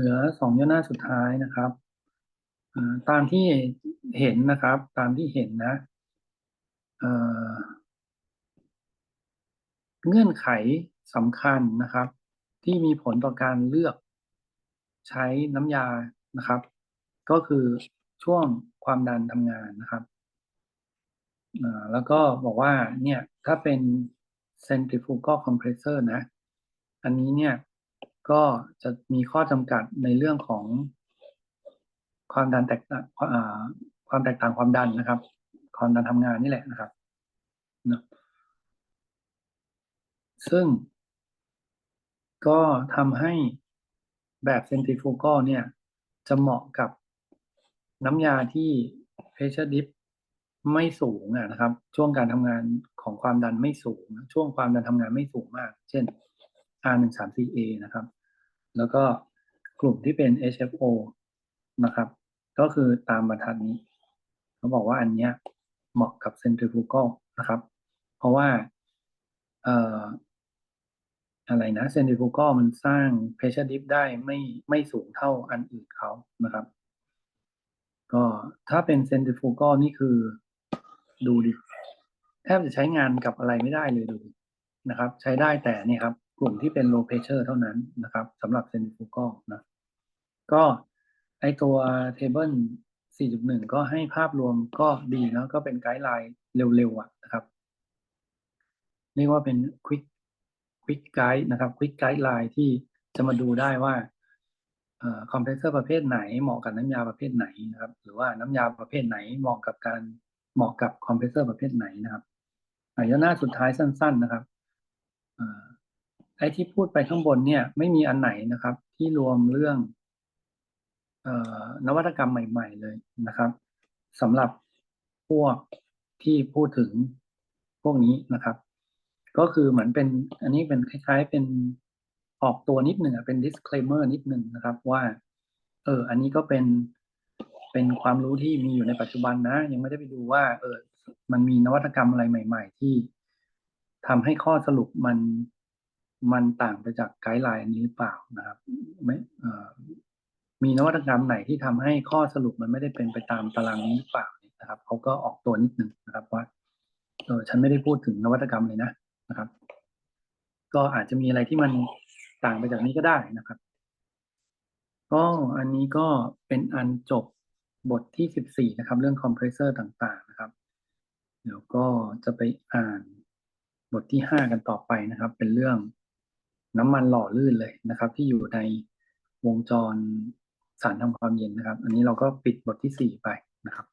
เหลือสองย่อหน้าสุดท้ายนะครับตามที่เห็นนะครับ ตามที่เห็นนะเเงื่อนไขสำคัญนะครับ ที่มีผลต่อการเลือกใช้น้ำยานะครับ ก็คือช่วงความดันทำงานนะครับแล้วก็บอกว่าเนี่ยถ้าเป็น centrifugal compressor นะ อันนี้เนี่ย ก็จะมีข้อจำกัดในเรื่องของความดันแตกความแตกต่างความดันนะครับ ความดันทำงานนี่แหละนะครับนะซึ่ง ก็ทำให้แบบ centrifugal เนี่ย จะเหมาะกับน้ำยาที่ pressure dip ไม่สูงนะครับ ช่วงการทำงานของความดันไม่สูง ช่วงความดันทำงานไม่สูงมาก เช่น R134A นะครับ แล้วก็กลุ่มที่เป็น HFO นะครับ ก็คือตามบรรทัดนี้ เขาบอกว่าอันเนี้ยเหมาะกับ centrifugal นะครับ เพราะว่าเอ่ออะไรนะ centrifugal มันสร้าง pressure dip ได้ไม่ไม่สูงเท่าอันอื่นเขานะครับ ก็ถ้าเป็น centrifugal นี่คือดูดิแทบจะใช้งานกับอะไรไม่ได้เลยดูดนะครับ ใช้ได้แต่นี่ครับ กลุ่มที่เป็น low pressure เท่านั้นนะครับสำหรับ centrifugal นะก็ไอตัว table 4.1 ก็ให้ภาพรวมก็ดีเนาะก็เป็นไกด์ไลน์เร็วๆอะนะครับ เรียกว่าเป็น quick quick guide นะครับ quick guideline ที่จะมาดูได้ว่าคอมเพรสเซอร์ประเภทไหนเหมาะกับน้ำยาประเภทไหนนะครับ หรือว่าน้ำยาประเภทไหนเหมาะกับการเหมาะกับคอมเพรสเซอร์ประเภทไหนนะครับอะย่อหน้าสุดท้ายสั้น ๆนะครับ ไอ้ที่พูดไปข้างบนเนี่ย ไม่มีอันไหนนะครับ ที่รวมเรื่องเอนวัตกรรมใหม่ ๆ เลยนะครับสำหรับพวกที่พูดถึงพวกนี้นะครับ ก็คือเหมือนเป็นอันนี้เป็นคล้ายๆเป็นออกตัวนิดหนึ่งเป็น disclaimer นิดหนึ่งนะครับ ว่าเอออันนี้ก็เป็นเป็นความรู้ที่มีอยู่ในปัจจุบันนะ ยังไม่ได้ไปดูว่า เออมันมีนวัตกรรมอะไรใหม่ ๆ ที่ทำให้ข้อสรุปมัน มันต่างไปจากไกด์ไลน์อันนี้หรือเปล่านะครับไม่มีนวัตกรรมไหนที่ทำให้ข้อสรุปมันไม่ได้เป็นไปตามตารางนี้หรือเปล่านะครับเขาก็ออกตัวนิดหนึ่งนะครับว่าเออฉันไม่ได้พูดถึงนวัตกรรมเลยนะนะครับ ก็อาจจะมีอะไรที่มันต่างไปจากนี้ก็ได้นะครับ ก็อันนี้ก็เป็นอันจบบทที่สิบสี่นะครับ เรื่องคอมเพรสเซอร์ต่าง ๆนะครับ เดี๋ยวก็จะไปอ่านบทที่ห้ากันต่อไปนะครับ เป็นเรื่อง น้ำมันหล่อลื่นเลยนะครับ ที่อยู่ในวงจรสารทำความเย็นนะครับ อันนี้เราก็ปิดบทที่สี่ไปนะครับ